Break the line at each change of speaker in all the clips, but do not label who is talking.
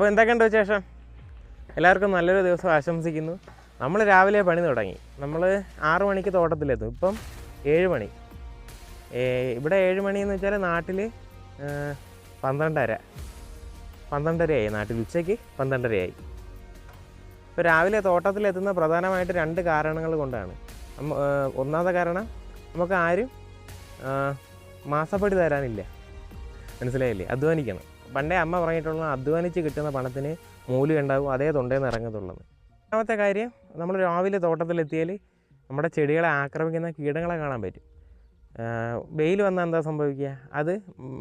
അപ്പോൾ എന്തൊക്കെയുണ്ട് വിശേഷം? എല്ലാവർക്കും നല്ലൊരു ദിവസം ആശംസിക്കുന്നു. നമ്മൾ രാവിലെ പണി തുടങ്ങി. നമ്മൾ ആറു മണിക്ക് തോട്ടത്തിലെത്തും. ഇപ്പം ഏഴ് മണി. ഇവിടെ ഏഴ് മണി എന്ന് വെച്ചാൽ നാട്ടിൽ പന്ത്രണ്ടര. പന്ത്രണ്ടരയായി നാട്ടിൽ ഉച്ചയ്ക്ക് പന്ത്രണ്ടരയായി. ഇപ്പോൾ രാവിലെ തോട്ടത്തിലെത്തുന്ന പ്രധാനമായിട്ട് രണ്ട് കാരണങ്ങൾ കൊണ്ടാണ്. ഒന്നാമത്തെ കാരണം നമുക്ക് ആരും മാസപ്പടി തരാനില്ല. മനസ്സിലായില്ലേ? അധ്വാനിക്കണം. പണ്ടേ അമ്മ പറഞ്ഞിട്ടുള്ള അധ്വാനിച്ച് കിട്ടുന്ന പണത്തിന് മൂല്യം ഉണ്ടാവും അതേ തൊണ്ടേന്ന് ഇറങ്ങത്തുള്ളത്. രണ്ടാമത്തെ കാര്യം നമ്മൾ രാവിലെ തോട്ടത്തിലെത്തിയാൽ നമ്മുടെ ചെടികളെ ആക്രമിക്കുന്ന കീടങ്ങളെ കാണാൻ പറ്റും. വെയിൽ വന്നാൽ എന്താ സംഭവിക്കുക? അത്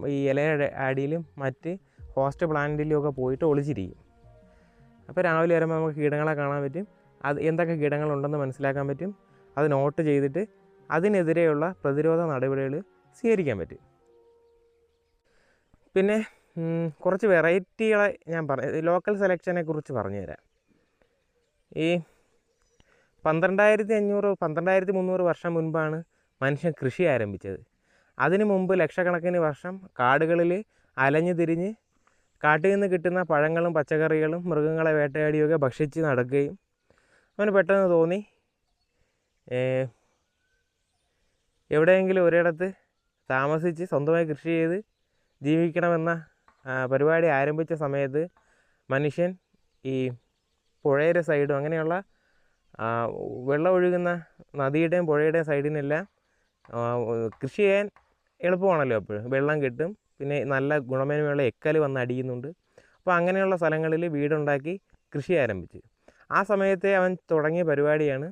ഈ ഇലയുടെ അടിയിലും മറ്റ് ഹോസ്റ്റ് പ്ലാന്റിലും ഒക്കെ പോയിട്ട് ഒളിച്ചിരിക്കും. അപ്പോൾ രാവിലെ വരുമ്പോൾ നമുക്ക് കീടങ്ങളെ കാണാൻ പറ്റും. അത് എന്തൊക്കെ കീടങ്ങളുണ്ടെന്ന് മനസ്സിലാക്കാൻ പറ്റും. അത് നോട്ട് ചെയ്തിട്ട് അതിനെതിരെയുള്ള പ്രതിരോധ നടപടികൾ സ്വീകരിക്കാൻ പറ്റും. പിന്നെ കുറച്ച് വെറൈറ്റികളെ ഞാൻ പറഞ്ഞു ലോക്കൽ സെലക്ഷനെ കുറിച്ച് പറഞ്ഞു തരാം ഈ പന്ത്രണ്ടായിരത്തി അഞ്ഞൂറ് പന്ത്രണ്ടായിരത്തി മുന്നൂറ് വർഷം മുൻപാണ് മനുഷ്യൻ കൃഷി ആരംഭിച്ചത്. അതിനു മുമ്പ് ലക്ഷക്കണക്കിന് വർഷം കാടുകളിൽ അലഞ്ഞു തിരിഞ്ഞ് കാട്ടിൽ നിന്ന് കിട്ടുന്ന പഴങ്ങളും പച്ചക്കറികളും മൃഗങ്ങളെ വേട്ടയാടിയൊക്കെ ഭക്ഷിച്ച് നടക്കുകയും അവന് പെട്ടെന്ന് തോന്നി എവിടെയെങ്കിലും ഒരിടത്ത് താമസിച്ച് സ്വന്തമായി കൃഷി ചെയ്ത് ജീവിക്കണമെന്ന പരിപാടി ആരംഭിച്ച സമയത്ത് മനുഷ്യൻ ഈ പുഴയുടെ സൈഡും അങ്ങനെയുള്ള വെള്ളം ഒഴുകുന്ന നദിയുടെയും പുഴയുടെയും സൈഡിനെല്ലാം കൃഷി ചെയ്യാൻ എളുപ്പമാണല്ലോ അപ്പോൾ. വെള്ളം കിട്ടും പിന്നെ നല്ല ഗുണമേന്മയുള്ള എക്കൽ വന്ന് അടിയുന്നുണ്ട്. അപ്പോൾ അങ്ങനെയുള്ള സ്ഥലങ്ങളിൽ വീടുണ്ടാക്കി കൃഷി ആരംഭിച്ചു. ആ സമയത്തെ അവൻ തുടങ്ങിയ പരിപാടിയാണ്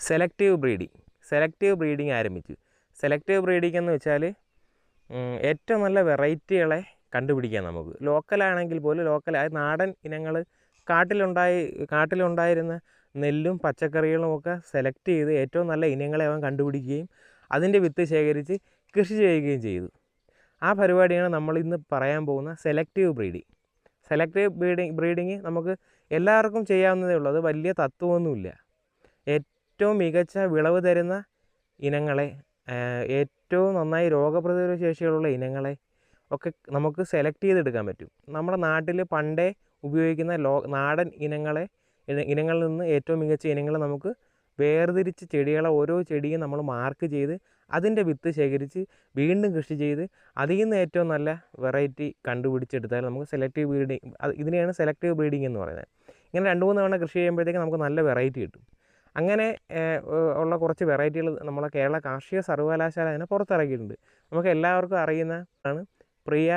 സെലക്റ്റീവ് ബ്രീഡിങ്. സെലക്റ്റീവ് ബ്രീഡിങ് ആരംഭിച്ചു. സെലക്റ്റീവ് ബ്രീഡിംഗ് എന്ന് വെച്ചാൽ ഏറ്റവും നല്ല വെറൈറ്റികളെ കണ്ടുപിടിക്കാം നമുക്ക്. ലോക്കലാണെങ്കിൽ പോലും ലോക്കലായ നാടൻ ഇനങ്ങൾ കാട്ടിലുണ്ടായി കാട്ടിലുണ്ടായിരുന്ന നെല്ലും പച്ചക്കറികളും ഒക്കെ സെലക്ട് ചെയ്ത് ഏറ്റവും നല്ല ഇനങ്ങളെ അവൻ കണ്ടുപിടിക്കുകയും അതിന്റെ വിത്ത് ശേഖരിച്ച് കൃഷി ചെയ്യുകയും ചെയ്തു. ആ പരിപാടിയാണ് നമ്മൾ ഇന്ന് പറയാൻ പോകുന്ന selective breeding selective breeding breeding നമുക്ക് എല്ലാവർക്കും ചെയ്യാവുന്നതേ ഉള്ളൂ. അത് വലിയ തത്വമൊന്നുമില്ല. ഏറ്റവും മികച്ച വിളവ് തരുന്ന ഇനങ്ങളെ ഏറ്റവും നന്നായി രോഗപ്രതിരോധ ശേഷിയുള്ള ഇനങ്ങളെ ഒക്കെ നമുക്ക് സെലക്ട് ചെയ്തെടുക്കാൻ പറ്റും. നമ്മുടെ നാട്ടിൽ പണ്ടേ ഉപയോഗിക്കുന്ന ലോ നാടൻ ഇനങ്ങളെ ഇനങ്ങളിൽ നിന്ന് ഏറ്റവും മികച്ച ഇനങ്ങൾ നമുക്ക് വേർതിരിച്ച് ചെടികളെ ഓരോ ചെടിയും നമ്മൾ മാർക്ക് ചെയ്ത് അതിന്റെ വിത്ത് ശേഖരിച്ച് വീണ്ടും കൃഷി ചെയ്ത് അതിൽ നിന്ന് ഏറ്റവും നല്ല വെറൈറ്റി കണ്ടുപിടിച്ചെടുത്താൽ നമുക്ക് സെലക്റ്റീവ് ബ്രീഡിങ് ഇതിനെയാണ് സെലക്റ്റീവ് ബ്രീഡിങ് എന്ന് പറയുന്നത്. ഇങ്ങനെ രണ്ട് മൂന്ന് തവണ കൃഷി ചെയ്യുമ്പോഴത്തേക്ക് നമുക്ക് നല്ല വെറൈറ്റി കിട്ടും. അങ്ങനെ ഉള്ള കുറച്ച് വെറൈറ്റികൾ നമ്മളെ കേരള കാർഷിക സർവകലാശാല അതിനെ പുറത്തിറക്കിയിട്ടുണ്ട്. നമുക്ക് എല്ലാവർക്കും അറിയുന്ന ആണ് പ്രിയ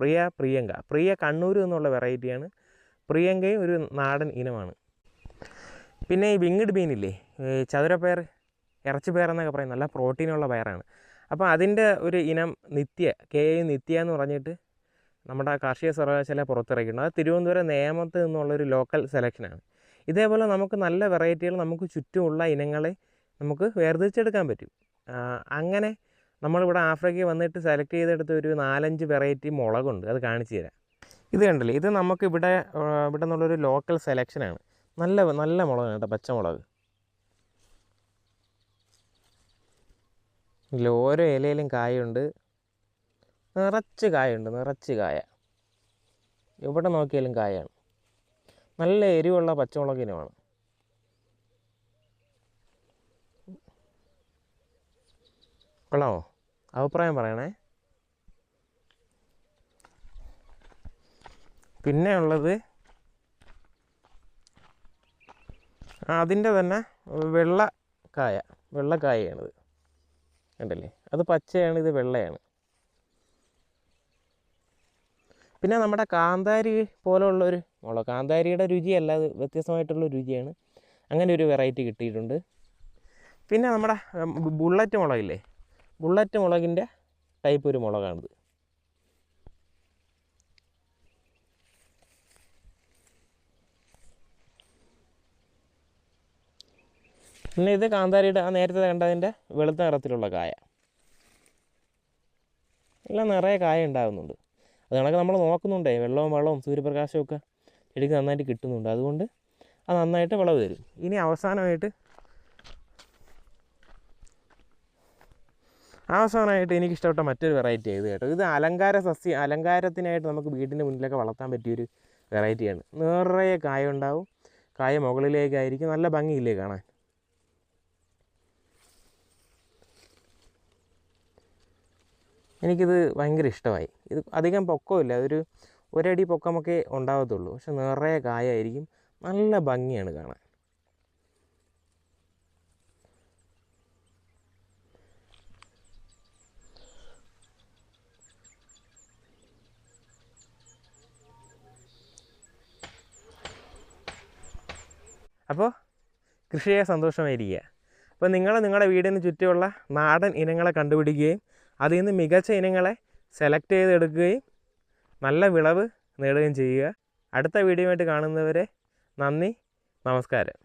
പ്രിയ പ്രിയങ്ക. പ്രിയ കണ്ണൂർ എന്നുള്ള വെറൈറ്റിയാണ്. പ്രിയങ്കയും ഒരു നാടൻ ഇനമാണ്. പിന്നെ ഈ വിങ്ങഡ് ബീനില്ലേ ചതുരപ്പയർ ഇറച്ചിപ്പയർ എന്നൊക്കെ പറയും. നല്ല പ്രോട്ടീനുള്ള പയറാണ്. അപ്പോൾ അതിന്റെ ഒരു ഇനം നിത്യ കെ എ നിത്യ എന്ന് പറഞ്ഞിട്ട് നമ്മുടെ കാർഷിക സർവകലാശാല പുറത്തിറക്കിയിട്ടുണ്ട്. അത് തിരുവനന്തപുരം നേമത്ത് നിന്നുള്ളൊരു ലോക്കൽ സെലക്ഷനാണ് ഇതേപോലെ നമുക്ക് നല്ല വെറൈറ്റികൾ നമുക്ക് ചുറ്റുമുള്ള ഇനങ്ങളെ നമുക്ക് വേർതിരിച്ചെടുക്കാൻ പറ്റും. അങ്ങനെ നമ്മളിവിടെ ആഫ്രിക്കയിൽ വന്നിട്ട് സെലക്ട് ചെയ്തെടുത്ത ഒരു നാലഞ്ച് വെറൈറ്റി മുളകുണ്ട്. അത് കാണിച്ചു തരാം. ഇത് കണ്ടില്ലേ? ഇത് നമുക്ക് ഇവിടെ നിന്നുള്ളൊരു ലോക്കൽ സെലക്ഷനാണ് നല്ല നല്ല മുളകാണ് കേട്ടോ പച്ചമുളക്. ഇതിൽ ഓരോ ഇലയിലും കായുണ്ട്. നിറച്ച് കായുണ്ട് നിറച്ച് കായ. എവിടെ നോക്കിയാലും കായാണ്. നല്ല എരിവുള്ള പച്ചമുളക് കൊള്ളാമോ അഭിപ്രായം പറയണേ. പിന്നെ ഉള്ളത് അതിന്റെ തന്നെ വെള്ള കായ വെള്ളക്കായയാണിത് കണ്ടില്ലേ? അത് പച്ചയാണ് ഇത് വെള്ളയാണ്. പിന്നെ നമ്മുടെ കാന്താരി പോലുള്ളൊരു മുളക് കാന്താരിയുടെ രുചിയല്ല അത് വ്യത്യസ്തമായിട്ടുള്ള രുചിയാണ്. അങ്ങനെ ഒരു വെറൈറ്റി കിട്ടിയിട്ടുണ്ട്. പിന്നെ നമ്മുടെ ബുള്ളറ്റ് മുളകില്ലേ? ബുള്ളറ്റ് മുളകിന്റെ ടൈപ്പ് ഒരു മുളകാണിത്. പിന്നെ ഇത് കാന്താരിയുടെ ആ നേരത്തെ കണ്ടതിന്റെ വെളുത്ത നിറത്തിലുള്ള കായ. എല്ലാം നിറയെ കായ ഉണ്ടാകുന്നുണ്ട്. അത് കണക്ക് നമ്മൾ നോക്കുന്നുണ്ടേ വെള്ളവും വെള്ളവും സൂര്യപ്രകാശവും ഒക്കെ ചെടിക്ക് നന്നായിട്ട് കിട്ടുന്നുണ്ട്. അതുകൊണ്ട് അത് നന്നായിട്ട് വിളവ് തരും. ഇനി അവസാനമായിട്ട് അവസാനമായിട്ട് എനിക്കിഷ്ടപ്പെട്ട മറ്റൊരു വെറൈറ്റി ആയത് കേട്ടോ. ഇത് അലങ്കാര സസ്യ അലങ്കാരത്തിനായിട്ട് നമുക്ക് വീടിന്റെ മുന്നിലൊക്കെ വളർത്താൻ പറ്റിയൊരു വെറൈറ്റിയാണ് നിറയെ കായ ഉണ്ടാവും. കായ മുകളിലേക്കായിരിക്കും നല്ല ഭംഗിയില്ലേ കാണാൻ. എനിക്കിത് ഭയങ്കര ഇഷ്ടമായി. ഇത് അധികം പൊക്കമില്ല അതൊരു ഒരടി പൊക്കമൊക്കെ ഉണ്ടാകത്തുള്ളൂ പക്ഷെ നിറയെ കായായിരിക്കും നല്ല ഭംഗിയാണ് കാണാൻ. അപ്പോൾ കൃഷിയെ സന്തോഷമായിരിക്കുക അപ്പോൾ നിങ്ങൾ നിങ്ങളുടെ വീടിന് ചുറ്റുമുള്ള നാടൻ ഇനങ്ങളെ കണ്ടുപിടിക്കുകയും അതിൽ നിന്ന് മികച്ച ഇനങ്ങളെ സെലക്ട് ചെയ്തെടുക്കുകയും നല്ല വിളവ് നേടുകയും ചെയ്യുക. അടുത്ത വീഡിയോ ആയിട്ട് കാണുന്നവരെ നന്ദി നമസ്കാരം.